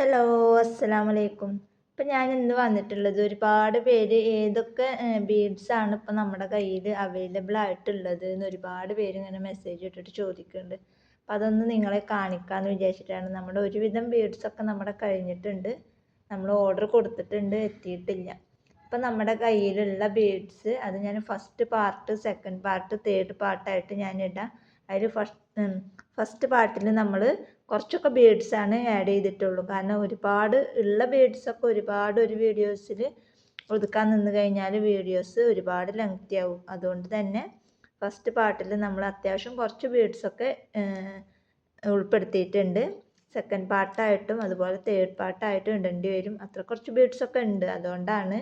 Hello അസ്സലാമു വലൈക്കും ഇപ്പം ഞാൻ ഇന്ന് വന്നിട്ടുള്ളത് ഒരുപാട് പേര് ഏതൊക്കെ ബീഡ്സ് ആണ് ഇപ്പം നമ്മുടെ കയ്യിൽ അവൈലബിൾ ആയിട്ടുള്ളത് എന്ന് ഒരുപാട് പേര് ഇങ്ങനെ മെസ്സേജ് ഇട്ടിട്ട് ചോദിക്കുന്നുണ്ട്. അപ്പം അതൊന്ന് നിങ്ങളെ കാണിക്കാമെന്ന് വിചാരിച്ചിട്ടാണ്. നമ്മുടെ ഒരുവിധം ബീഡ്സൊക്കെ നമ്മുടെ കഴിഞ്ഞിട്ടുണ്ട്. നമ്മൾ ഓർഡർ കൊടുത്തിട്ടുണ്ട് എത്തിയിട്ടില്ല. അപ്പം നമ്മുടെ കയ്യിലുള്ള ബീഡ്സ് അത് ഞാൻ first part second part third പാർട്ടായിട്ട് ഞാൻ ഇടാം. അതിൽ ഫസ്റ്റ് ഫസ്റ്റ് പാർട്ടിൽ നമ്മൾ കുറച്ചൊക്കെ ബീഡ്സ് ആണ് ആഡ് ചെയ്തിട്ടുള്ളൂ. കാരണം ഒരുപാട് ഉള്ള ബീഡ്സ് ഒക്കെ ഒരുപാട് ഒരു വീഡിയോസിൽ ഒതുക്കാൻ നിന്ന് കഴിഞ്ഞാൽ വീഡിയോസ് ഒരുപാട് ലെങ്തി ആവും. അതുകൊണ്ട് തന്നെ ഫസ്റ്റ് പാർട്ടിൽ നമ്മൾ അത്യാവശ്യം കുറച്ച് ബീഡ്സ് ഒക്കെ ഉൾപ്പെടുത്തിയിട്ടുണ്ട്. സെക്കൻഡ് പാർട്ടായിട്ടും അതുപോലെ തേർഡ് പാർട്ടായിട്ടും ഇടേണ്ടി വരും. അത്ര കുറച്ച് ബീഡ്സ് ഒക്കെ ഉണ്ട്. അതുകൊണ്ടാണ്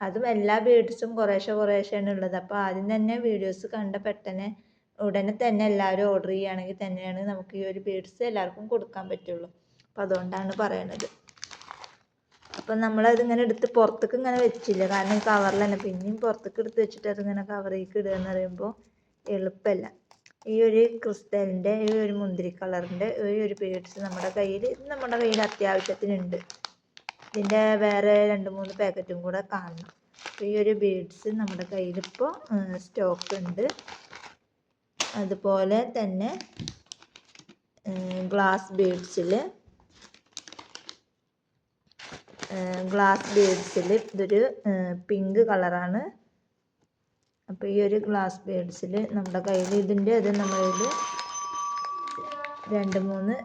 അതും എല്ലാ ബേഡ്സും കുറേശ്ശെ കുറേശ്ശെയാണ് ഉള്ളത് അപ്പോൾ ആദ്യം തന്നെ വീഡിയോസ് കണ്ട പെട്ടെന്ന് ഉടനെ തന്നെ എല്ലാവരും ഓർഡർ ചെയ്യുകയാണെങ്കിൽ തന്നെയാണ് നമുക്ക് ഈ ഒരു ബീഡ്സ് എല്ലാവർക്കും കൊടുക്കാൻ പറ്റുള്ളൂ. അപ്പം അതുകൊണ്ടാണ് പറയണത്. അപ്പം നമ്മളത് ഇങ്ങനെ എടുത്ത് പുറത്തേക്ക് ഇങ്ങനെ വെച്ചില്ല. കാരണം കവറിൽ തന്നെ. പിന്നെയും പുറത്തേക്ക് എടുത്ത് വെച്ചിട്ട് അതിങ്ങനെ കവറിലേക്ക് ഇടുക എന്ന് പറയുമ്പോൾ എളുപ്പമല്ല. ഈ ഒരു ക്രിസ്റ്റലിന്റെ ഈ ഒരു മുന്തിരി കളറിന്റെ ഈ ഒരു ബീഡ്സ് നമ്മുടെ കയ്യിൽ നമ്മുടെ കയ്യിൽ അത്യാവശ്യത്തിനുണ്ട്. ഇതിന്റെ വേറെ രണ്ട് മൂന്ന് പാക്കറ്റും കൂടെ കാണണം. ഈ ഒരു ബീഡ്സ് നമ്മുടെ കയ്യിൽ ഇപ്പോൾ സ്റ്റോക്ക് ഉണ്ട്. അതുപോലെ തന്നെ ഗ്ലാസ് ബീഡ്സിൽ ഗ്ലാസ് ബീഡ്സിൽ ഇതൊരു പിങ്ക് കളറാണ് അപ്പോൾ ഈ ഒരു ഗ്ലാസ് ബീഡ്സിൽ നമ്മുടെ കയ്യിൽ ഇതിന്റെ അത് നമ്മളിൽ രണ്ട് മൂന്ന്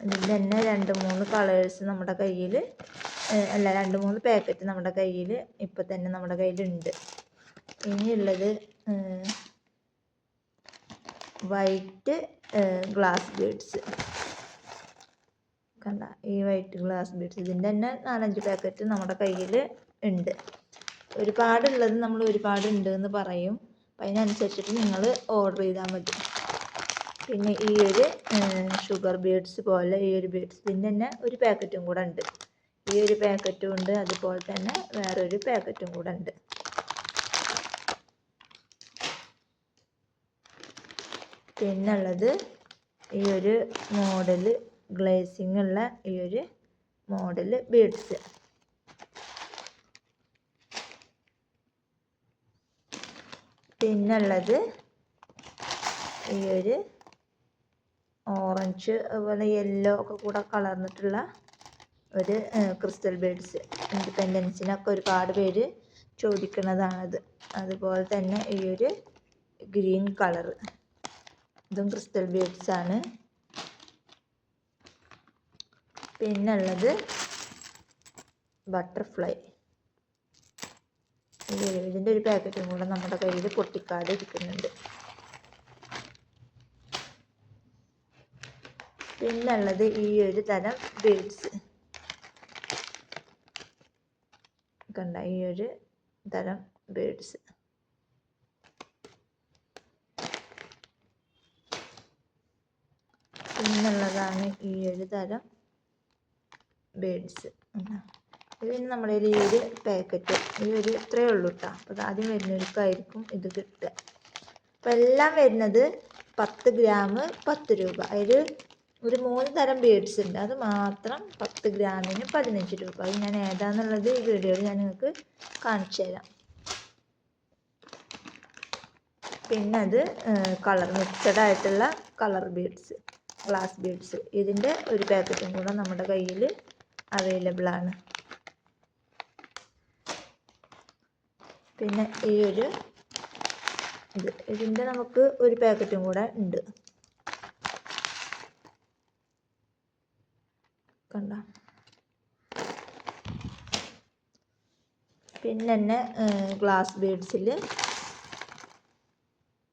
ഇതിന്റെ തന്നെ രണ്ട് മൂന്ന് കളേഴ്സ് നമ്മുടെ കയ്യിൽ അല്ല രണ്ട് മൂന്ന് പാക്കറ്റ് നമ്മുടെ കയ്യിൽ ഇപ്പം തന്നെ നമ്മുടെ കയ്യിലുണ്ട്. ഇനിയുള്ളത് വൈറ്റ് ഗ്ലാസ് ബീഡ്സ് കണ്ട ഈ വൈറ്റ് ഗ്ലാസ് ബീഡ്സ് ഇതിന്റെ തന്നെ നാലഞ്ച് പാക്കറ്റ് നമ്മുടെ കയ്യിൽ ഉണ്ട്. ഒരുപാടുള്ളത് നമ്മൾ ഒരുപാട് ഉണ്ട് എന്ന് പറയും. അപ്പം അതിനനുസരിച്ചിട്ട് നിങ്ങൾ ഓർഡർ ചെയ്താൽ മതി. പിന്നെ ഈ ഒരു ഷുഗർ ബീഡ്സ് പോലെ ഈ ഒരു ബീഡ്സ് ഇതിന്റെ തന്നെ ഒരു പാക്കറ്റും കൂടെ ഉണ്ട്. ഈ ഒരു പാക്കറ്റും ഉണ്ട് അതുപോലെ തന്നെ വേറൊരു പാക്കറ്റും കൂടെ ഉണ്ട്. പിന്നുള്ളത് ഈ ഒരു മോഡൽ ഗ്ലേസിംഗ് ഉള്ള ഈ ഒരു മോഡൽ ബീഡ്സ്. പിന്നുള്ളത് ഈ ഒരു ഓറഞ്ച് അതുപോലെ യെല്ലോ ഒക്കെ കൂടെ കളർന്നിട്ടുള്ള ഒരു ക്രിസ്റ്റൽ ബീഡ്സ്. ഇൻഡിപെൻഡൻസിനൊക്കെ ഒരുപാട് പേര് ചോദിക്കുന്നതാണത്. അതുപോലെ തന്നെ ഈ ഒരു ഗ്രീൻ കളർ ഇതും ക്രിസ്റ്റൽ ബീഡ്സ് ആണ്. പിന്നുള്ളത് ബട്ടർഫ്ലൈ. ഇതിന്റെ ഒരു പാക്കറ്റും കൂടെ നമ്മുടെ കയ്യിൽ പൊട്ടിക്കാതെ ഇരിക്കുന്നുണ്ട്. പിന്നുള്ളത് ഈ ഒരു തരം ബീഡ്സ്. കണ്ട ഈ ഒരു തരം ബീഡ്സ്. പിന്നുള്ളതാണ് ഈ ഒരു തരം ബീഡ്സ്. പിന്നെ നമ്മുടെ ഈ ഒരു പാക്കറ്റ്. ഈ ഒരു ഇത്രയേ ഉള്ളൂ കേട്ടോ അപ്പോൾ ആദ്യം വരുന്നവർക്കായിരിക്കും ഇത് കിട്ടുക. അപ്പം എല്ലാം വരുന്നത് പത്ത് ഗ്രാം പത്ത് രൂപ. അതിൽ ഒരു മൂന്ന് തരം ബീഡ്സ് ഉണ്ട്. അത് മാത്രം പത്ത് ഗ്രാമിന് പതിനഞ്ച് രൂപ. അത് ഞാൻ ഏതാണെന്നുള്ളത് ഈ വീഡിയോയിൽ ഞാൻ നിങ്ങൾക്ക് കാണിച്ചു തരാം. പിന്നെ അത് കളർ മിക്സഡ് ആയിട്ടുള്ള കളർ ബീഡ്സ്. ഗ്ലാസ് ബീഡ്സ് ഇതിന്റെ ഒരു പാക്കറ്റും കൂടെ നമ്മുടെ കയ്യിൽ അവൈലബിൾ ആണ്. പിന്നെ ഈ ഒരു ഇത്. ഇതിന്റെ നമുക്ക് ഒരു പാക്കറ്റും കൂടെ ഉണ്ട്. കണ്ട. പിന്നെ തന്നെ ഗ്ലാസ് ബീഡ്സിൽ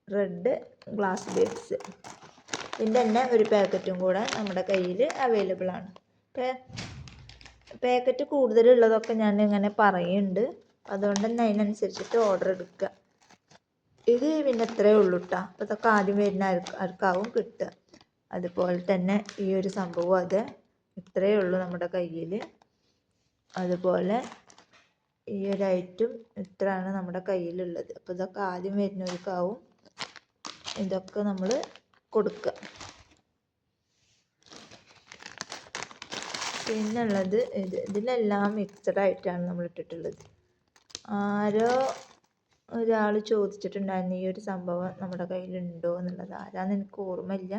റെഡ് ഗ്ലാസ് ബീഡ്സ് ഇതിന്റെ തന്നെ ഒരു പാക്കറ്റും കൂടെ നമ്മുടെ കയ്യിൽ അവൈലബിൾ ആണ്. പാക്കറ്റ് കൂടുതലുള്ളതൊക്കെ ഞാൻ ഇങ്ങനെ പറയുന്നുണ്ട്. അതുകൊണ്ട് തന്നെ അതിനനുസരിച്ചിട്ട് ഓർഡർ എടുക്കുക. ഇത് പിന്നെ ഇത്രയേ ഉള്ളൂ കേട്ടോ അപ്പോൾ ഇതൊക്കെ ആദ്യം വരുന്ന ആർക്കാവും കിട്ടുക. അതുപോലെ തന്നെ ഈ ഒരു സംഭവം അത് ഇത്രയേ ഉള്ളൂ നമ്മുടെ കയ്യിൽ. അതുപോലെ ഈ ഒരു ഐറ്റം ഇത്രയാണ് നമ്മുടെ കയ്യിലുള്ളത്. അപ്പോൾ ഇതൊക്കെ ആദ്യം വരുന്നവർക്കാവും. ഇതൊക്കെ നമ്മൾ കൊടുക്കുക. പിന്നുള്ളത് ഇത്. ഇതിലെല്ലാം മിക്സഡ് ആയിട്ടാണ് നമ്മൾ ഇട്ടിട്ടുള്ളത്. ആരോ ഒരാൾ ചോദിച്ചിട്ടുണ്ടായിരുന്നു ഈ ഒരു സംഭവം നമ്മുടെ കയ്യിലുണ്ടോ എന്നുള്ളത്. ആരാന്ന് എനിക്ക് ഓർമ്മയില്ല.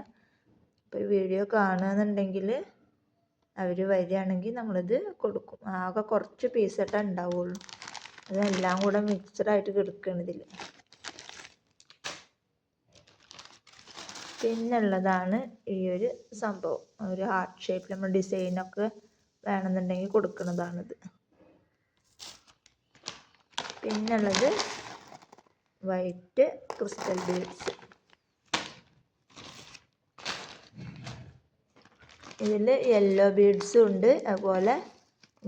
അപ്പോൾ ഈ വീഡിയോ കാണുകയെന്നുണ്ടെങ്കിൽ അവർ വരികയാണെങ്കിൽ നമ്മളിത് കൊടുക്കും. ആകെ കുറച്ച് പീസൊക്കെ ഉണ്ടാവുള്ളൂ. അതെല്ലാം കൂടെ മിക്സഡ് ആയിട്ട് കിടക്കുകയാണ് ഇതിൽ പിന്നുള്ളതാണ് ഈ ഒരു സംഭവം. ഒരു ഹാർട്ട് ഷേപ്പിൽ നമ്മൾ ഡിസൈനൊക്കെ വേണമെന്നുണ്ടെങ്കിൽ കൊടുക്കുന്നതാണിത്. പിന്നുള്ളത് വൈറ്റ് ക്രിസ്റ്റൽ ബീഡ്സ്. ഇതിൽ യെല്ലോ ബീഡ്സും ഉണ്ട് അതുപോലെ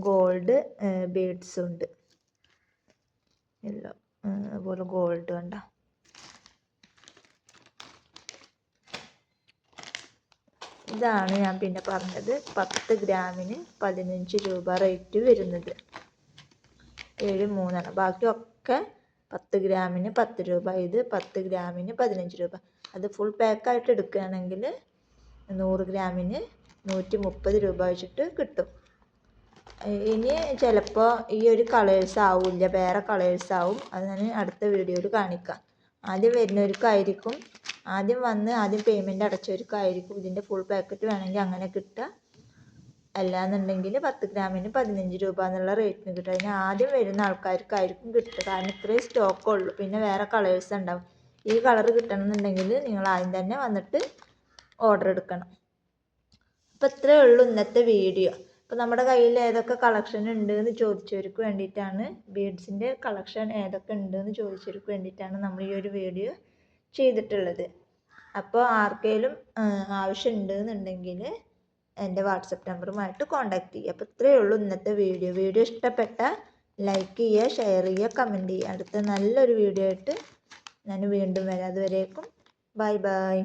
ഗോൾഡ് ബീഡ്സും ഉണ്ട്. യെല്ലോ അതുപോലെ ഗോൾഡ് കണ്ട ഇതാണ് ഞാൻ പിന്നെ പറഞ്ഞത് പത്ത് ഗ്രാമിന് പതിനഞ്ച് രൂപ റേറ്റ് വരുന്നത്. ഏഴ് മൂന്നെണ്ണം. ബാക്കിയൊക്കെ പത്ത് ഗ്രാമിന് പത്ത് രൂപ ഇത് പത്ത് ഗ്രാമിന് പതിനഞ്ച് രൂപ. അത് ഫുൾ പാക്കായിട്ട് എടുക്കുകയാണെങ്കിൽ നൂറ് ഗ്രാമിന് നൂറ്റി മുപ്പത് രൂപ വെച്ചിട്ട് കിട്ടും. ഇനി ചിലപ്പോൾ ഈ ഒരു കളേഴ്സ് ആവില്ല വേറെ കളേഴ്സ് ആവും. അത് ഞാൻ അടുത്ത വീഡിയോയിൽ കാണിക്കാം. ആദ്യം വരുന്നവർക്കായിരിക്കും ആദ്യം വന്ന് ആദ്യം പേയ്മെന്റ് അടച്ചവർക്കായിരിക്കും. ഇതിന്റെ ഫുൾ പാക്കറ്റ് വേണമെങ്കിൽ അങ്ങനെ കിട്ടുക. അല്ലാന്നുണ്ടെങ്കിൽ പത്ത് ഗ്രാമിന് പതിനഞ്ച് രൂപ എന്നുള്ള റേറ്റിന് കിട്ടും അതിന് ആദ്യം വരുന്ന ആൾക്കാർക്കായിരിക്കും കിട്ടുക. കാരണം ഇത്രയും സ്റ്റോക്ക് ഉള്ളൂ. പിന്നെ വേറെ കളേഴ്സ് ഉണ്ടാവും. ഈ കളർ കിട്ടണമെന്നുണ്ടെങ്കിൽ നിങ്ങൾ ആദ്യം തന്നെ വന്നിട്ട് ഓർഡർ എടുക്കണം. അപ്പോൾ ഇത്രയേ ഉള്ളൂ ഇന്നത്തെ വീഡിയോ അപ്പോൾ നമ്മുടെ കയ്യിൽ ഏതൊക്കെ കളക്ഷൻ ഉണ്ട് എന്ന് ചോദിച്ചവർക്ക് വേണ്ടിയിട്ടാണ്. ബീഡ്സിന്റെ കളക്ഷൻ ഏതൊക്കെ ഉണ്ട് എന്ന് ചോദിച്ചവർക്ക് വേണ്ടിയിട്ടാണ് നമ്മൾ ഈ ഒരു വീഡിയോ ചെയ്തിട്ടുള്ളത്. അപ്പോൾ ആർക്കെങ്കിലും ആവശ്യമുണ്ട് എന്നുണ്ടെങ്കിൽ എന്റെ വാട്സപ്പ് നമ്പറുമായിട്ട് കോൺടാക്റ്റ് ചെയ്യുക. അപ്പോൾ ഇത്രയേ ഉള്ളൂ ഇന്നത്തെ വീഡിയോ. വീഡിയോ ഇഷ്ടപ്പെട്ട ലൈക്ക് ചെയ്യുക ഷെയർ ചെയ്യുക കമന്റ് ചെയ്യുക. അടുത്ത നല്ലൊരു വീഡിയോ ആയിട്ട് ഞാൻ വീണ്ടും വരാം. അതുവരേക്കും ബൈ ബൈ.